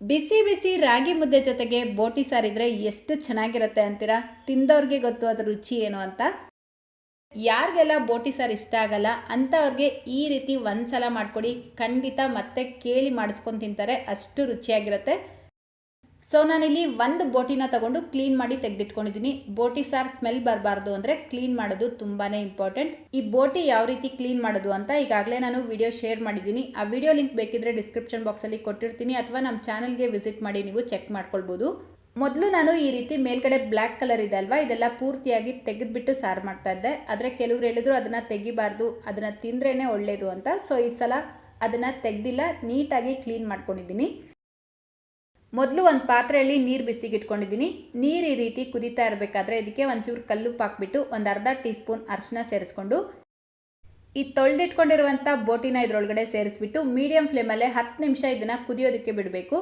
ಬಿಸಿ ಬಿಸಿ ರಾಗಿ ಮುದ್ದೆ ಜೊತೆಗೆ ಬೋಟಿ ಸಾರಿದ್ರೆ ಎಷ್ಟು ಚೆನ್ನಾಗಿರುತ್ತೆ ಅಂತೀರಾ? ತಿಂದವ್ರಿಗೆ ಗೊತ್ತು ಅದ್ರ ರುಚಿ ಏನು ಅಂತ. ಯಾರಿಗೆಲ್ಲ ಬೋಟಿ ಸಾರು ಇಷ್ಟ ಆಗಲ್ಲ ಅಂಥವ್ರಿಗೆ ಈ ರೀತಿ ಒಂದ್ಸಲ ಮಾಡಿಕೊಡಿ. ಖಂಡಿತ ಮತ್ತೆ ಕೇಳಿ ಮಾಡಿಸ್ಕೊಂಡು ತಿಂತಾರೆ. ಅಷ್ಟು ರುಚಿಯಾಗಿರುತ್ತೆ. ಸೊ ನಾನಿಲ್ಲಿ ಒಂದು ಬೋಟಿನ ತಗೊಂಡು ಕ್ಲೀನ್ ಮಾಡಿ ತೆಗೆದಿಟ್ಕೊಂಡಿದ್ದೀನಿ. ಬೋಟಿ ಸಾರ್ ಸ್ಮೆಲ್ ಬರಬಾರ್ದು ಅಂದರೆ ಕ್ಲೀನ್ ಮಾಡೋದು ತುಂಬಾ ಇಂಪಾರ್ಟೆಂಟ್ ಈ ಬೋಟಿ ಯಾವ ರೀತಿ ಕ್ಲೀನ್ ಮಾಡೋದು ಅಂತ ಈಗಾಗಲೇ ನಾನು ವಿಡಿಯೋ ಶೇರ್ ಮಾಡಿದ್ದೀನಿ. ಆ ವಿಡಿಯೋ ಲಿಂಕ್ ಬೇಕಿದ್ರೆ ಡಿಸ್ಕ್ರಿಪ್ಷನ್ ಬಾಕ್ಸಲ್ಲಿ ಕೊಟ್ಟಿರ್ತೀನಿ ಅಥವಾ ನಮ್ಮ ಚಾನಲ್ಗೆ ವಿಸಿಟ್ ಮಾಡಿ ನೀವು ಚೆಕ್ ಮಾಡ್ಕೊಳ್ಬೋದು. ಮೊದಲು ನಾನು ಈ ರೀತಿ ಮೇಲ್ಗಡೆ ಬ್ಲ್ಯಾಕ್ ಕಲರ್ ಇದೆ ಅಲ್ವಾ? ಇದೆಲ್ಲ ಪೂರ್ತಿಯಾಗಿ ತೆಗೆದುಬಿಟ್ಟು ಸಾರು ಮಾಡ್ತಾ ಇದ್ದೆ. ಆದರೆ ಕೆಲವರು ಹೇಳಿದ್ರು ಅದನ್ನು ತೆಗಿಬಾರ್ದು, ಅದನ್ನು ತಿಂದ್ರೇ ಒಳ್ಳೆಯದು ಅಂತ. ಸೊ ಈ ಸಲ ಅದನ್ನು ತೆಗೆದಿಲ್ಲ, ನೀಟಾಗಿ ಕ್ಲೀನ್ ಮಾಡ್ಕೊಂಡಿದ್ದೀನಿ. ಮೊದಲು ಒಂದು ಪಾತ್ರೆಯಲ್ಲಿ ನೀರು ಬಿಸಿಗಿಟ್ಕೊಂಡಿದ್ದೀನಿ. ನೀರು ಈ ರೀತಿ ಕುದೀತಾ ಇರಬೇಕಾದ್ರೆ ಇದಕ್ಕೆ ಒಂಚೂರು ಕಲ್ಲು ಹಾಕ್ಬಿಟ್ಟು ಒಂದು ಅರ್ಧ ಟೀ ಸ್ಪೂನ್ ಅರಿಶಿನ ಸೇರಿಸ್ಕೊಂಡು ಈ ತೊಳೆದಿಟ್ಕೊಂಡಿರುವಂಥ ಬೋಟಿನ ಇದರೊಳಗಡೆ ಸೇರಿಸ್ಬಿಟ್ಟು ಮೀಡಿಯಂ ಫ್ಲೇಮಲ್ಲೇ ಹತ್ತು ನಿಮಿಷ ಇದನ್ನು ಕುದಿಯೋದಕ್ಕೆ ಬಿಡಬೇಕು.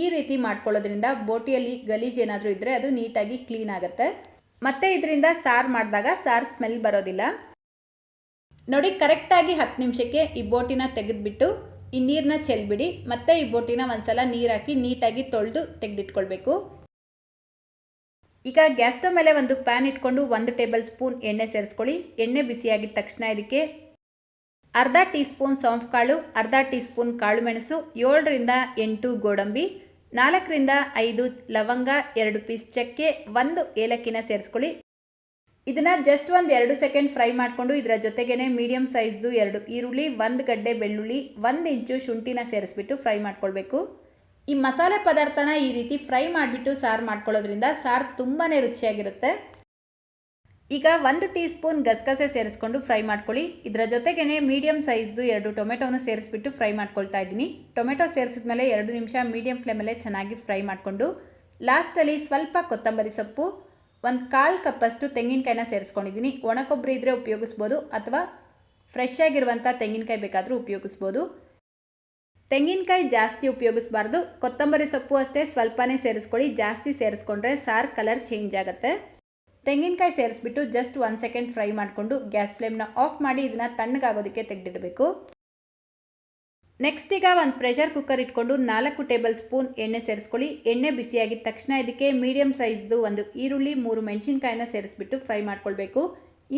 ಈ ರೀತಿ ಮಾಡ್ಕೊಳ್ಳೋದ್ರಿಂದ ಬೋಟಿಯಲ್ಲಿ ಗಲೀಜು ಏನಾದರೂ ಇದ್ದರೆ ಅದು ನೀಟಾಗಿ ಕ್ಲೀನ್ ಆಗುತ್ತೆ. ಮತ್ತು ಇದರಿಂದ ಸಾರು ಮಾಡಿದಾಗ ಸಾರು ಸ್ಮೆಲ್ ಬರೋದಿಲ್ಲ. ನೋಡಿ, ಕರೆಕ್ಟಾಗಿ ಹತ್ತು ನಿಮಿಷಕ್ಕೆ ಈ ಬೋಟಿನ ತೆಗೆದುಬಿಟ್ಟು ಈ ನೀರನ್ನ ಚೆಲ್ಬಿಡಿ, ಮತ್ತೆ ಈ ಬೋಟಿನ ಒಂದ್ಸಲ ನೀರು ಹಾಕಿ ನೀಟಾಗಿ ತೊಳೆದು ತೆಗೆದಿಟ್ಕೊಳ್ಬೇಕು. ಈಗ ಗ್ಯಾಸ್ ಸ್ಟವ್ ಮೇಲೆ ಒಂದು ಪ್ಯಾನ್ ಇಟ್ಕೊಂಡು ಒಂದು ಟೇಬಲ್ ಸ್ಪೂನ್ ಎಣ್ಣೆ ಸೇರಿಸ್ಕೊಳ್ಳಿ. ಎಣ್ಣೆ ಬಿಸಿಯಾಗಿದ ತಕ್ಷಣ ಇದಕ್ಕೆ ಅರ್ಧ ಟೀ ಸ್ಪೂನ್ ಸೌಂಫ್ ಕಾಳು ಅರ್ಧ ಟೀ ಸ್ಪೂನ್ ಕಾಳು ಮೆಣಸು ಏಳರಿಂದ ಎಂಟು ಗೋಡಂಬಿ, ನಾಲ್ಕರಿಂದ ಐದು ಲವಂಗ, ಎರಡು ಪೀಸ್ ಚಕ್ಕೆ, ಒಂದು ಏಲಕ್ಕಿನ ಸೇರಿಸ್ಕೊಳ್ಳಿ. ಇದನ್ನು ಜಸ್ಟ್ ಒಂದು ಎರಡು ಸೆಕೆಂಡ್ ಫ್ರೈ ಮಾಡಿಕೊಂಡು ಇದರ ಜೊತೆಗೇ ಮೀಡಿಯಮ್ ಸೈಜ್ದು ಎರಡು ಈರುಳ್ಳಿ, ಒಂದು ಗಡ್ಡೆ ಬೆಳ್ಳುಳ್ಳಿ, ಒಂದು ಇಂಚು ಶುಂಠಿನ ಸೇರಿಸ್ಬಿಟ್ಟು ಫ್ರೈ ಮಾಡ್ಕೊಳ್ಬೇಕು. ಈ ಮಸಾಲೆ ಪದಾರ್ಥನ ಈ ರೀತಿ ಫ್ರೈ ಮಾಡಿಬಿಟ್ಟು ಸಾರು ಮಾಡ್ಕೊಳ್ಳೋದ್ರಿಂದ ಸಾರು ತುಂಬಾ ರುಚಿಯಾಗಿರುತ್ತೆ. ಈಗ ಒಂದು ಟೀ ಸ್ಪೂನ್ ಗಸಗಸೆ ಸೇರಿಸ್ಕೊಂಡು ಫ್ರೈ ಮಾಡ್ಕೊಳ್ಳಿ. ಇದರ ಜೊತೆಗೇ ಮೀಡಿಯಮ್ ಸೈಜ್ದು ಎರಡು ಟೊಮೆಟೊನ ಸೇರಿಸ್ಬಿಟ್ಟು ಫ್ರೈ ಮಾಡ್ಕೊಳ್ತಾ ಇದ್ದೀನಿ. ಟೊಮೆಟೊ ಸೇರಿಸಿದ್ಮೇಲೆ ಎರಡು ನಿಮಿಷ ಮೀಡಿಯಂ ಫ್ಲೇಮಲ್ಲೇ ಚೆನ್ನಾಗಿ ಫ್ರೈ ಮಾಡಿಕೊಂಡು ಲಾಸ್ಟಲ್ಲಿ ಸ್ವಲ್ಪ ಕೊತ್ತಂಬರಿ ಸೊಪ್ಪು ಒಂದು ಕಾಲು ಕಪ್ಪಷ್ಟು ತೆಂಗಿನಕಾಯಿನ ಸೇರಿಸ್ಕೊಂಡಿದ್ದೀನಿ ಒಣಕೊಬ್ಬರಿ ಇದ್ದರೆ ಉಪಯೋಗಿಸ್ಬೋದು ಅಥವಾ ಫ್ರೆಶ್ ಆಗಿರುವಂಥ ತೆಂಗಿನಕಾಯಿ ಬೇಕಾದರೂ ಉಪಯೋಗಿಸ್ಬೋದು. ತೆಂಗಿನಕಾಯಿ ಜಾಸ್ತಿ ಉಪಯೋಗಿಸ್ಬಾರ್ದು. ಕೊತ್ತಂಬರಿ ಸೊಪ್ಪು ಅಷ್ಟೇ ಸ್ವಲ್ಪನೇ ಸೇರಿಸ್ಕೊಳ್ಳಿ. ಜಾಸ್ತಿ ಸೇರಿಸ್ಕೊಂಡ್ರೆ ಸಾರ್ ಕಲರ್ ಚೇಂಜ್ ಆಗುತ್ತೆ. ತೆಂಗಿನಕಾಯಿ ಸೇರಿಸ್ಬಿಟ್ಟು ಜಸ್ಟ್ ಒನ್ ಸೆಕೆಂಡ್ ಫ್ರೈ ಮಾಡಿಕೊಂಡು ಗ್ಯಾಸ್ ಫ್ಲೇಮ್ನ ಆಫ್ ಮಾಡಿ ಇದನ್ನು ತಣ್ಣಗಾಗೋದಕ್ಕೆ ತೆಗೆದಿಡಬೇಕು. ನೆಕ್ಸ್ಟ್ ಈಗ ಒಂದು ಪ್ರೆಷರ್ ಕುಕ್ಕರ್ ಇಟ್ಕೊಂಡು ನಾಲ್ಕು ಟೇಬಲ್ ಸ್ಪೂನ್ ಎಣ್ಣೆ ಸೇರಿಸ್ಕೊಳ್ಳಿ. ಎಣ್ಣೆ ಬಿಸಿಯಾಗಿದ ತಕ್ಷಣ ಇದಕ್ಕೆ ಮೀಡಿಯಂ ಸೈಜ್ದು ಒಂದು ಈರುಳ್ಳಿ ಮೂರು ಮೆಣಸಿನ್ಕಾಯಿನ ಸೇರಿಸ್ಬಿಟ್ಟು ಫ್ರೈ ಮಾಡ್ಕೊಳ್ಬೇಕು.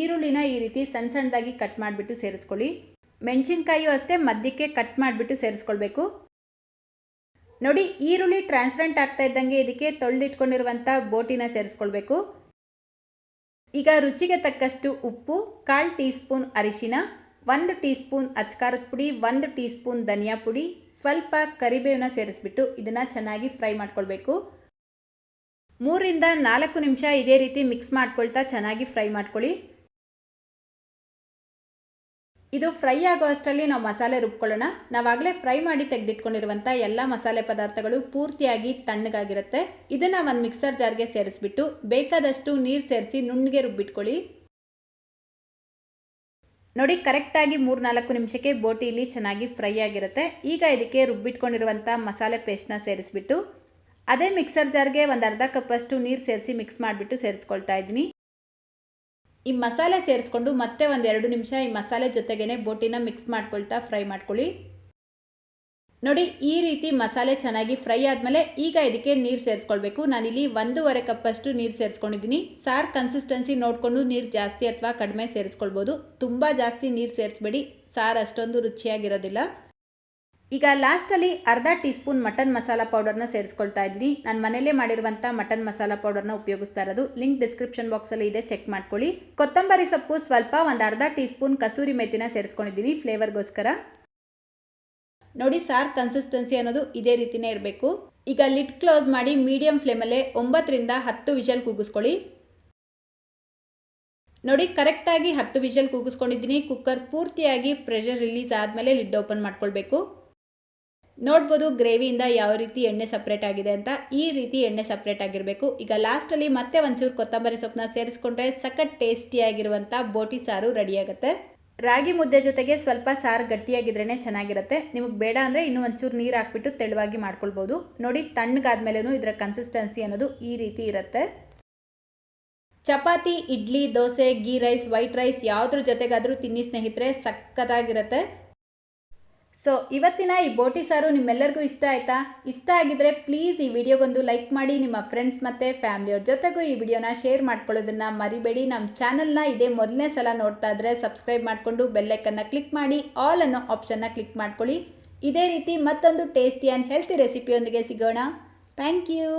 ಈರುಳ್ಳಿನ ಈ ರೀತಿ ಸಣ್ಣ ಸಣ್ಣದಾಗಿ ಕಟ್ ಮಾಡಿಬಿಟ್ಟು ಸೇರಿಸ್ಕೊಳ್ಳಿ. ಮೆಣಸಿನ್ಕಾಯಿಯು ಅಷ್ಟೇ ಮಧ್ಯಕ್ಕೆ ಕಟ್ ಮಾಡಿಬಿಟ್ಟು ಸೇರಿಸ್ಕೊಳ್ಬೇಕು. ನೋಡಿ, ಈರುಳ್ಳಿ ಟ್ರಾನ್ಸ್ಪರೆಂಟ್ ಆಗ್ತಾ ಇದ್ದಂಗೆ ಇದಕ್ಕೆ ತೊಳೆದಿಟ್ಕೊಂಡಿರುವಂಥ ಬೋಟಿನ ಸೇರಿಸ್ಕೊಳ್ಬೇಕು. ಈಗ ರುಚಿಗೆ ತಕ್ಕಷ್ಟು ಉಪ್ಪು, ಕಾಲು ಟೀ ಸ್ಪೂನ್ ಅರಿಶಿನ ಒಂದು ಟೀ ಸ್ಪೂನ್ ಅಚ್ಕಾರದ ಪುಡಿ, ಒಂದು ಟೀ ಸ್ಪೂನ್ ಧನಿಯಾ ಪುಡಿ, ಸ್ವಲ್ಪ ಕರಿಬೇವನ್ನ ಸೇರಿಸ್ಬಿಟ್ಟು ಇದನ್ನು ಚೆನ್ನಾಗಿ ಫ್ರೈ ಮಾಡ್ಕೊಳ್ಬೇಕು. ಮೂರಿಂದ ನಾಲ್ಕು ನಿಮಿಷ ಇದೇ ರೀತಿ ಮಿಕ್ಸ್ ಮಾಡ್ಕೊಳ್ತಾ ಚೆನ್ನಾಗಿ ಫ್ರೈ ಮಾಡ್ಕೊಳ್ಳಿ. ಇದು ಫ್ರೈ ಆಗೋ ಅಷ್ಟರಲ್ಲಿ ನಾವು ಮಸಾಲೆ ರುಬ್ಕೊಳ್ಳೋಣ. ನಾವಾಗಲೇ ಫ್ರೈ ಮಾಡಿ ತೆಗೆದಿಟ್ಕೊಂಡಿರುವಂಥ ಎಲ್ಲ ಮಸಾಲೆ ಪದಾರ್ಥಗಳು ಪೂರ್ತಿಯಾಗಿ ತಣ್ಣಗಾಗಿರುತ್ತೆ. ಇದನ್ನು ಒಂದು ಮಿಕ್ಸರ್ ಜಾರ್ಗೆ ಸೇರಿಸ್ಬಿಟ್ಟು ಬೇಕಾದಷ್ಟು ನೀರು ಸೇರಿಸಿ ನುಣ್ಣಗೆ ರುಬ್ಬಿಟ್ಕೊಳ್ಳಿ. ನೋಡಿ, ಕರೆಕ್ಟಾಗಿ ಮೂರು ನಾಲ್ಕು ನಿಮಿಷಕ್ಕೆ ಇಲ್ಲಿ ಚೆನ್ನಾಗಿ ಫ್ರೈ ಆಗಿರುತ್ತೆ. ಈಗ ಇದಕ್ಕೆ ರುಬ್ಬಿಟ್ಕೊಂಡಿರುವಂಥ ಮಸಾಲೆ ಪೇಸ್ಟ್ನ ಸೇರಿಸ್ಬಿಟ್ಟು ಅದೇ ಮಿಕ್ಸರ್ ಜಾರ್ಗೆ ಒಂದು ಅರ್ಧ ಕಪ್ಪಷ್ಟು ನೀರು ಸೇರಿಸಿ ಮಿಕ್ಸ್ ಮಾಡಿಬಿಟ್ಟು ಸೇರಿಸ್ಕೊಳ್ತಾ ಇದ್ದೀನಿ. ಈ ಮಸಾಲೆ ಸೇರಿಸ್ಕೊಂಡು ಮತ್ತೆ ಒಂದು ಎರಡು ನಿಮಿಷ ಈ ಮಸಾಲೆ ಜೊತೆಗೇ ಬೋಟಿನ ಮಿಕ್ಸ್ ಮಾಡ್ಕೊಳ್ತಾ ಫ್ರೈ ಮಾಡ್ಕೊಳ್ಳಿ. ನೋಡಿ, ಈ ರೀತಿ ಮಸಾಲೆ ಚೆನ್ನಾಗಿ ಫ್ರೈ ಆದಮೇಲೆ ಈಗ ಇದಕ್ಕೆ ನೀರು ಸೇರಿಸ್ಕೊಳ್ಬೇಕು. ನಾನಿಲ್ಲಿ ಒಂದೂವರೆ ಕಪ್ಪಷ್ಟು ನೀರು ಸೇರಿಸ್ಕೊಂಡಿದ್ದೀನಿ. ಸಾರ್ ಕನ್ಸಿಸ್ಟೆನ್ಸಿ ನೋಡಿಕೊಂಡು ನೀರು ಜಾಸ್ತಿ ಅಥವಾ ಕಡಿಮೆ ಸೇರಿಸ್ಕೊಳ್ಬೋದು. ತುಂಬ ಜಾಸ್ತಿ ನೀರು ಸೇರಿಸ್ಬೇಡಿ. ಸಾರು ಅಷ್ಟೊಂದು ರುಚಿಯಾಗಿರೋದಿಲ್ಲ. ಈಗ ಲಾಸ್ಟಲ್ಲಿ ಅರ್ಧ ಟೀ ಸ್ಪೂನ್ ಮಟನ್ ಮಸಾಲ ಪೌಡರ್ನ ಸೇರಿಸ್ಕೊಳ್ತಾ ಇದ್ದೀನಿ. ನಾನು ಮನೆಯಲ್ಲೇ ಮಾಡಿರುವಂಥ ಮಟನ್ ಮಸಾಲ ಪೌಡರ್ನ ಉಪಯೋಗಿಸ್ತಾ ಇರೋದು. ಲಿಂಕ್ ಡಿಸ್ಕ್ರಿಪ್ಷನ್ ಬಾಕ್ಸಲ್ಲಿ ಇದೆ, ಚೆಕ್ ಮಾಡ್ಕೊಳ್ಳಿ. ಕೊತ್ತಂಬರಿ ಸೊಪ್ಪು ಸ್ವಲ್ಪ ಒಂದು ಅರ್ಧ ಟೀ ಸ್ಪೂನ್ ಕಸೂರಿ ಮೆಥಿನ ಸೇರಿಸ್ಕೊಂಡಿದ್ದೀನಿ, ಫ್ಲೇವರ್ಗೋಸ್ಕರ. ನೋಡಿ ಸಾರ್ ಕನ್ಸಿಸ್ಟೆನ್ಸಿ ಅನ್ನೋದು ಇದೇ ರೀತಿನೇ ಇರಬೇಕು. ಈಗ ಲಿಡ್ ಕ್ಲೋಸ್ ಮಾಡಿ ಮೀಡಿಯಂ ಫ್ಲೇಮಲ್ಲೇ ಒಂಬತ್ತರಿಂದ ಹತ್ತು ವಿಷಲ್ ಕೂಗಿಸ್ಕೊಳ್ಳಿ. ನೋಡಿ ಕರೆಕ್ಟಾಗಿ ಹತ್ತು ವಿಷಲ್ ಕೂಗಿಸ್ಕೊಂಡಿದ್ದೀನಿ. ಕುಕ್ಕರ್ ಪೂರ್ತಿಯಾಗಿ ಪ್ರೆಷರ್ ರಿಲೀಸ್ ಆದಮೇಲೆ ಲಿಡ್ ಓಪನ್ ಮಾಡ್ಕೊಳ್ಬೇಕು. ನೋಡ್ಬೋದು ಗ್ರೇವಿಯಿಂದ ಯಾವ ರೀತಿ ಎಣ್ಣೆ ಸಪ್ರೇಟ್ ಆಗಿದೆ ಅಂತ. ಈ ರೀತಿ ಎಣ್ಣೆ ಸಪ್ರೇಟ್ ಆಗಿರಬೇಕು. ಈಗ ಲಾಸ್ಟಲ್ಲಿ ಮತ್ತೆ ಒಂಚೂರು ಕೊತ್ತಂಬರಿ ಸೊಪ್ಪನ್ನ ಸೇರಿಸ್ಕೊಂಡ್ರೆ ಸಖತ್ ಟೇಸ್ಟಿಯಾಗಿರುವಂಥ ಬೋಟಿ ಸಾರು ರೆಡಿಯಾಗುತ್ತೆ ರಾಗಿ ಮುದ್ದೆ ಜೊತೆಗೆ ಸ್ವಲ್ಪ ಸಾರು ಗಟ್ಟಿಯಾಗಿದ್ರೇ ಚೆನ್ನಾಗಿರುತ್ತೆ. ನಿಮಗೆ ಬೇಡ ಅಂದರೆ ಇನ್ನೂ ಒಂಚೂರು ನೀರು ಹಾಕ್ಬಿಟ್ಟು ತೆಳುವಾಗಿ ಮಾಡ್ಕೊಳ್ಬೋದು. ನೋಡಿ ತಣ್ಣಗಾದ್ಮೇಲೂ ಇದರ ಕನ್ಸಿಸ್ಟೆನ್ಸಿ ಅನ್ನೋದು ಈ ರೀತಿ ಇರುತ್ತೆ. Chapati, idli, dosa ghee rice, white rice ಯಾವುದ್ರ ಜೊತೆಗಾದರೂ ತಿನ್ನಿ ಸ್ನೇಹಿತರೆ ಸಕ್ಕತ್ತಾಗಿರುತ್ತೆ ಸೊ ಇವತ್ತಿನ ಈ ಬೋಟಿ ಸಾರು ನಿಮ್ಮೆಲ್ಲರಿಗೂ ಇಷ್ಟ ಆಯಿತಾ? ಇಷ್ಟ ಆಗಿದ್ರೆ ಪ್ಲೀಸ್ ಈ ವಿಡಿಯೋಗೊಂದು ಲೈಕ್ ಮಾಡಿ, ನಿಮ್ಮ ಫ್ರೆಂಡ್ಸ್ ಮತ್ತು ಫ್ಯಾಮಿಲಿಯವ್ರ ಜೊತೆಗೂ ಈ ವಿಡಿಯೋನ ಶೇರ್ ಮಾಡ್ಕೊಳ್ಳೋದನ್ನು ಮರಿಬೇಡಿ. ನಮ್ಮ ಚಾನಲ್ನ ಇದೇ ಮೊದಲನೇ ಸಲ ನೋಡ್ತಾ ಇದ್ರೆ ಸಬ್ಸ್ಕ್ರೈಬ್ ಮಾಡಿಕೊಂಡು ಬೆಲ್ಲೈಕನ್ನು ಕ್ಲಿಕ್ ಮಾಡಿ ಆಲ್ ಅನ್ನೋ ಆಪ್ಷನ್ನ ಕ್ಲಿಕ್ ಮಾಡ್ಕೊಳ್ಳಿ. ಇದೇ ರೀತಿ ಮತ್ತೊಂದು ಟೇಸ್ಟಿ ಆ್ಯಂಡ್ ಹೆಲ್ತಿ ರೆಸಿಪಿಯೊಂದಿಗೆ ಸಿಗೋಣ. Thank you